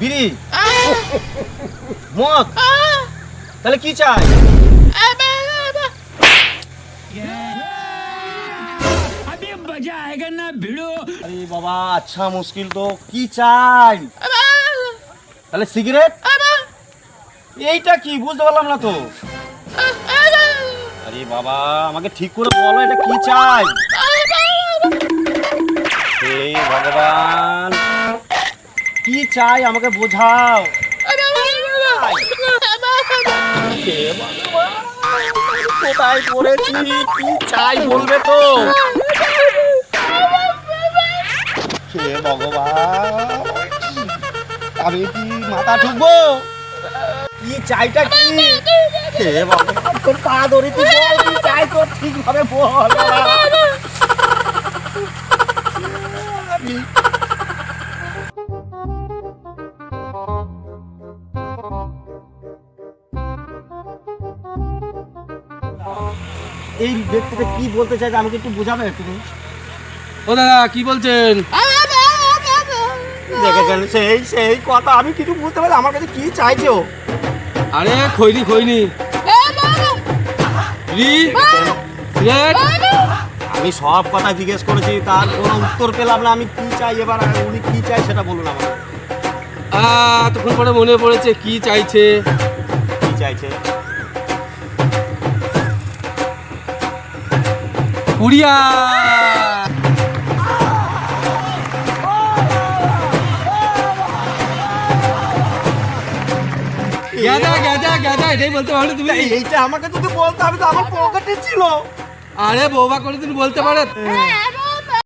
বিড়ি? মদ? তাহলে কি চাই? আরে বাবা আচ্ছা মুশকিল তো। কি চাই? তাহলে সিগারেট? এইটা কি? বুঝতে পারলাম না তো। আরে বাবা আমাকে ঠিক করে বলো এটা কি চাই? কি চাই আমাকে বোঝাও? কোথায় পড়েছি? কি চাই বলবে তো? হে ভগবান। আমি কি মাথা ঠুকবো? কি চাইটা কি? হে ভগবান তোর পা ধরে তুই বল কি চাই তোর ঠিকভাবে বল। আমি এই ব্যক্তিটা কি বলতে চাইছে আমাকে একটু বোঝাবে তুমি ও দাদা কি বলছেন? দেখেছেন সেই সেই কথা আমি কিছু বুঝতে পারি আমার কাছে কি চাইছে ও? আরে খৈনি খৈনি। আমি সব কথা জিজ্ঞেস করেছি তার কোনো উত্তর পেলাম না আমি কি চাই এবার উনি কি চাই সেটা বলুন আমাকে। আহ, তখন পরে মনে পড়েছে কি চাইছে? কি চাইছে? পুরিয়া গাদা গাদা গাদা এটাই বলতে পারো তুমি। এইটা আমাকে যদি বলতে আমি তো আমার পকেটে ছিল। আরে বৌবা করে তুমি বলতে পারো হ্যাঁ